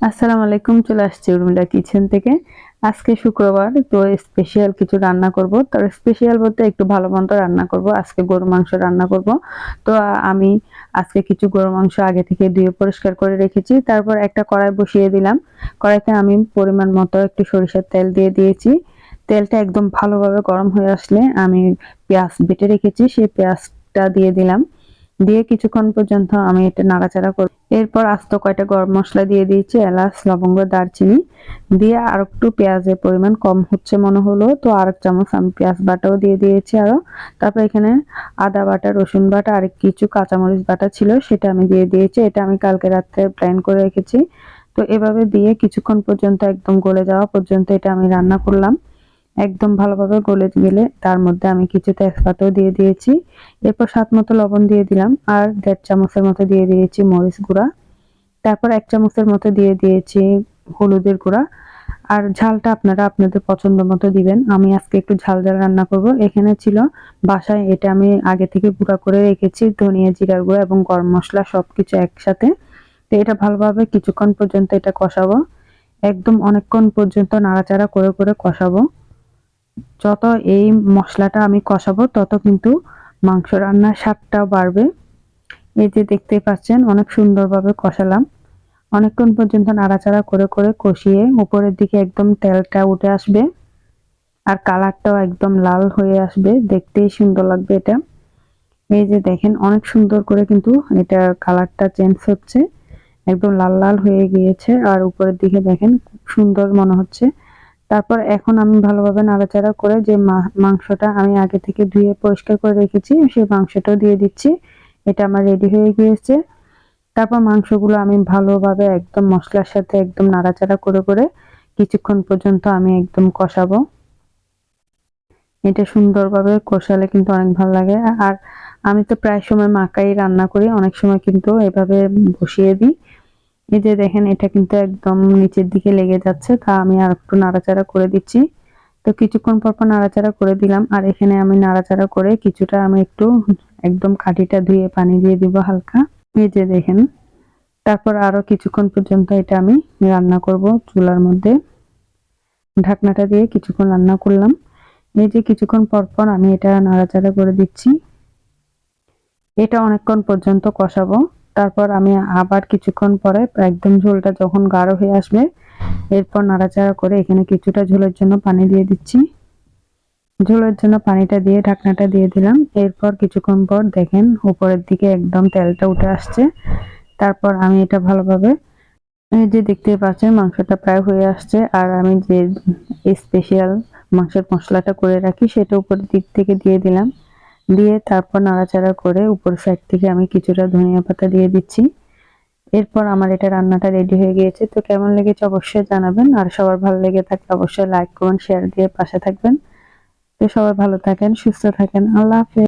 আসসালামু আলাইকুম, চলে আসছি উর্মিলা কিচেন থেকে। আজকে শুক্রবার, তো স্পেশাল কিছু রান্না করব। তো স্পেশাল বলতে একটু ভালো মন্দ রান্না করব। আজকে গরু মাংস রান্না করব। তো আমি আজকে কিছু গরু মাংস আগে থেকে ধুয়ে পরিষ্কার করে রেখেছি। তারপর একটা কড়াই বসিয়ে দিলাম। কড়াইতে আমি পরিমাণ মতো একটু সরিষার তেল দিয়ে দিয়েছি। তেলটা একদম ভালোভাবে গরম হয়ে আসলে আমি পেঁয়াজ বেটে রেখেছি। সেই পেঁয়াজটা দিয়ে দিলাম। দিয়ে কিছুক্ষণ পর্যন্ত আমি এটা নাড়াচাড়া করব এরপর আস্ত কয়টা গরম মশলা দিয়ে দিয়েছি, এলাচ, লবঙ্গ, দারচিনি। দিয়ে আর একটু পেঁয়াজের পরিমাণ কম হচ্ছে মনে হলো, তো আর এক চামচ আমি পেঁয়াজ বাটাও দিয়ে দিয়েছি আরও। তারপর এখানে আদা বাটা, রসুন বাটা আর কিছু কাঁচামরিচ বাটা ছিল, সেটা আমি দিয়ে দিয়েছি। এটা আমি কালকে রাত্রে প্ল্যান করে রেখেছি। তো এভাবে দিয়ে কিছুক্ষণ পর্যন্ত, একদম গলে যাওয়া পর্যন্ত এটা আমি রান্না করলাম। একদম ভালোভাবে গলে গেলে তার মধ্যে আমি কিছু তেজপাতাও দিয়ে দিয়েছি। এরপর স্বাদ মতো লবণ দিয়ে দিলাম আর দেড় চামচের মতো দিয়ে দিয়েছি মরিচ গুঁড়া। তারপর এক চামচের মতো দিয়ে দিয়েছি হলুদের গুঁড়া। আর ঝালটা আপনারা আপনাদের পছন্দ মতো দিবেন। আমি আজকে একটু ঝাল ঝাল রান্না করব। এখানে ছিল বাসায়, এটা আমি আগে থেকে গুঁড়া করে রেখেছি, ধনিয়া জিরার গুঁড়া এবং গরম মশলা সবকিছু একসাথে। তো এটা ভালোভাবে কিছুক্ষণ পর্যন্ত এটা কষাবো। একদম অনেকক্ষণ পর্যন্ত নাড়াচাড়া করে করে কষাবো। যত এই মশলাটা আমি কষাবো, তত কিন্তু মাংস রান্নার স্বাদটাও বাড়বে। এই যে দেখতেই পাচ্ছেন, অনেক সুন্দরভাবে কষালাম। অনেকক্ষণ পর্যন্ত নাড়াচাড়া করে করে কষিয়ে উপরের দিকে একদম তেলটা উঠে আসবে আর কালারটাও একদম লাল হয়ে আসবে। দেখতেই সুন্দর লাগবে এটা। এই যে দেখেন, অনেক সুন্দর করে কিন্তু এটা কালারটা চেঞ্জ হচ্ছে। একদম লাল লাল হয়ে গিয়েছে আর উপরের দিকে দেখেন, খুব সুন্দর মনে হচ্ছে। তারপর এখন আমি ভালোভাবে নাড়াচাড়া করে যে মাংসটা আমি আগে থেকে ধুয়ে পরিষ্কার করে রেখেছি সেই মাংসটাও দিয়ে দিচ্ছি। এটা আমার রেডি হয়ে গিয়েছে। তারপর মাংসগুলো আমি ভালোভাবে একদম মশলার সাথে একদম নাড়াচাড়া করে করে কিছুক্ষণ পর্যন্ত আমি একদম কষাবো। এটা সুন্দরভাবে কষালে কিন্তু অনেক ভালো লাগে। আর আমি তো প্রায় সময় মাকাই রান্না করি, অনেক সময় কিন্তু এভাবে বসিয়ে দিই। এই যে দেখেন, এটা কিন্তু একদম নিচের দিকে লেগে যাচ্ছে। তা আমি আর একটু নাড়াচাড়া করে দিচ্ছি। তো কিছুক্ষণ পর পর নাড়াচাড়া করে দিলাম। আর এখানে আমি নাড়াচাড়া করে কিছুটা আমি একটু একদম কাঠিটা ধুয়ে পানি দিয়ে দিব হালকা। এই যে দেখেন, তারপর আরও কিছুক্ষণ পর্যন্ত এটা আমি রান্না করব চুলার মধ্যে। ঢাকনাটা দিয়ে কিছুক্ষণ রান্না করলাম। এই যে কিছুক্ষণ পর পর আমি এটা নাড়াচাড়া করে দিচ্ছি। এটা অনেকক্ষণ পর্যন্ত কষাবো। তারপর আমি আবার কিছুক্ষণ পরে একদম ঝোলটা যখন গাঢ় হয়ে আসবে, এরপর নাড়াচাড়া করে এখানে কিছুটা ঝোলের জন্য পানি দিয়ে দিচ্ছি। ঝোলের জন্য পানিটা দিয়ে, ঢাকনাটা দিয়ে দিলাম। এরপর কিছুক্ষণ পর দেখেন উপরের দিকে একদম তেলটা উঠে আসছে। তারপর আমি এটা ভালোভাবে, এই যে দেখতে পাচ্ছেন মাংসটা প্রায় হয়ে আসছে। আর আমি যে স্পেশাল মাংসের মশলাটা করে রাখি, সেটা উপরের দিক থেকে দিয়ে দিলাম। দিয়ে তারপর নাড়াচাড়া করে উপর সাইড থেকে আমি কিছুটা ধনিয়া পাতা দিয়ে দিচ্ছি। এরপর আমার এটা রান্নাটা রেডি হয়ে গিয়েছে। তো কেমন লেগেছে অবশ্যই জানাবেন। আর সবার ভালো লেগে থাকলে অবশ্যই লাইক করুন শেয়ার দিয়ে পাশে থাকবেন। তো সবাই ভালো থাকেন, সুস্থ থাকেন। আল্লাহ হাফেজ।